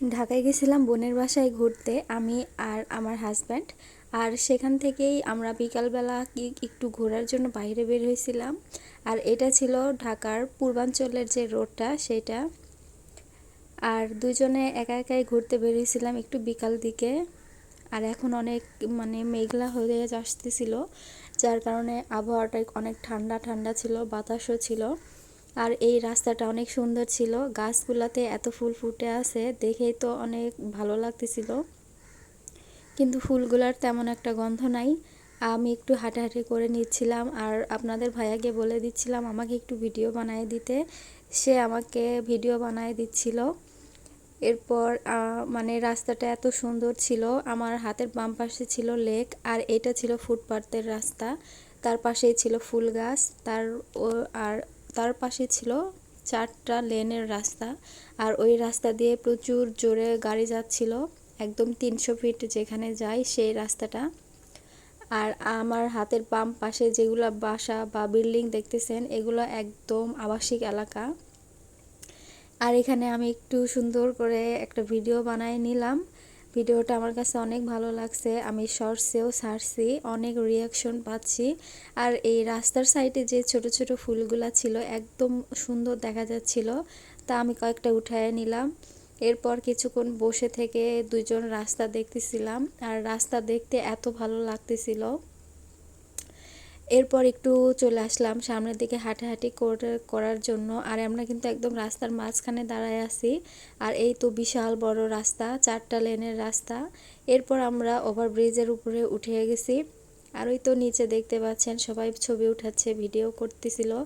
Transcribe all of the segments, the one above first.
ঢাকায় গেছিলাম বোনের বাসায় ঘুরতে, আমি আর আমার হাজব্যান্ড আর সেখান থেকেই আমরা বিকালবেলা একটু ঘোরার জন্য বাইরে বের হয়েছিলাম। আর এটা ছিল ঢাকার পূর্বাঞ্চলের যে রোডটা সেটা। আর দুজনে একা একাই ঘুরতে বেরিয়েছিলাম একটু বিকাল দিকে। আর এখন অনেক মানে মেঘলা হয়ে আসতেছিল, যার কারণে আবহাওয়াটা অনেক ঠান্ডা ঠান্ডা ছিল, বাতাসও ছিল। আর এই রাস্তাটা অনেক সুন্দর ছিল। গাছগুলাতে এত ফুল ফুটে আছে, দেখেই তো অনেক ভালো লাগতেছিল। কিন্তু ফুলগুলার তেমন একটা গন্ধ নাই। আমি একটু হাঁটাহাঁটি করে নিচ্ছিলাম আর আপনাদের ভাইয়াকে বলে দিচ্ছিলাম আমাকে একটু ভিডিও বানিয়ে দিতে। সে আমাকে ভিডিও বানিয়ে দিচ্ছিল। এরপর মানে রাস্তাটা এত সুন্দর ছিল। আমার হাতের বাম পাশে ছিল লেক আর এটা ছিল ফুটপাতের রাস্তা। তার পাশেই ছিল ফুল গাছ। তার আর তার পাশে ছিল চারটা লেনের রাস্তা আর ওই রাস্তা দিয়ে প্রচুর জোরে গাড়ি যাচ্ছিল, একদম তিনশো ফিট যেখানে যায় সেই রাস্তাটা। আর আমার হাতের বাম পাশে যেগুলো বাসা বা বিল্ডিং দেখতেছেন, এগুলো একদম আবাসিক এলাকা। আর এখানে আমি একটু সুন্দর করে একটা ভিডিও বানায় নিলাম। ভিডিওটা আমার কাছে অনেক ভালো লাগছে। আমি শর্টসেও ছাড়ছি অনেক রিয়াকশন পাচ্ছি। আর এই রাস্তার সাইডে যে ছোট ছোট ফুলগুলা ছিল, একদম সুন্দর দেখা যাচ্ছিল। তা আমি কয়েকটা উঠায় নিলাম। এরপর কিছুক্ষণ বসে থেকে দুজন রাস্তা দেখতেছিলাম। আর রাস্তা দেখতে এত ভালো লাগতেছিল। এরপর একটু চলে আসলাম সামনের দিকে হাঁটাহাঁটি করে- করার জন্য। আর আমরা কিন্তু একদম রাস্তার মাঝখানে দাঁড়ায় আছি। আর এই তো বিশাল বড় রাস্তা, চারটা লেনের রাস্তা। এরপর আমরা ওভারব্রিজের উপরে উঠে গেছি। আর ওই তো নিচে দেখতে পাচ্ছেন সবাই ছবি উঠাচ্ছে, ভিডিও করতেছিল।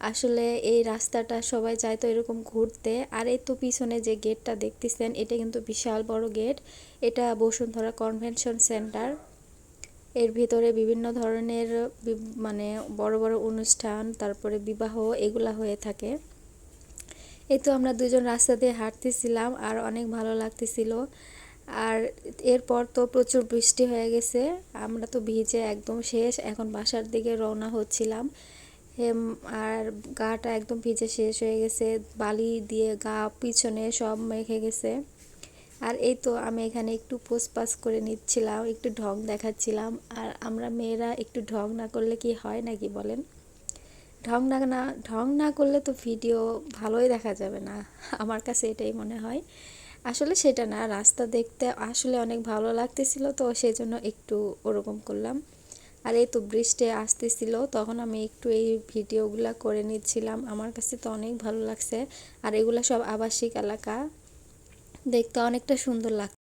আসলে এই রাস্তাটা সবাই যায় তো এরকম ঘুরতে। আর এই তো পিছনে যে গেটটা দেখতেছেন, এটা কিন্তু বিশাল বড় গেট। এটা বসুন্ধরা কনভেনশন সেন্টার। এর ভিতরে বিভিন্ন ধরনের মানে বড় বড় অনুষ্ঠান, তারপরে বিবাহ এগুলা হয়ে থাকে। এই তো আমরা দুজন রাস্তা দিয়ে হাঁটতেছিলাম আর অনেক ভালো লাগতেছিল। আর এরপর তো প্রচুর বৃষ্টি হয়ে গেছে। আমরা তো ভিজে একদম শেষ, এখন বাসার দিকে রওনা হচ্ছিলাম। আর গাটা একদম ভিজে শেষ হয়ে গেছে। বালি দিয়ে গা পিছনে সব মেখে গেছে। আর এই তো আমি এখানে একটু পোস্ট করে নিচ্ছিলাম, একটু ঢং দেখাচ্ছিলাম। আর আমরা মেয়েরা একটু ঢং না করলে কি হয় নাকি বলেন? ঢং না না, ঢং না করলে তো ভিডিও ভালোই দেখা যাবে না, আমার কাছে এটাই মনে হয়। আসলে সেটা না, রাস্তা দেখতে আসলে অনেক ভালো লাগতেছিল তো সেই জন্য একটু ওরকম করলাম। আর এই তো বৃষ্টি আসতেছিল, তখন আমি একটু এই ভিডিওগুলো করে নিচ্ছিলাম, আমার কাছে তো অনেক ভালো লাগছে। আর এগুলো সব আবাসিক এলাকা দেখতে অনেকটা সুন্দর লাগ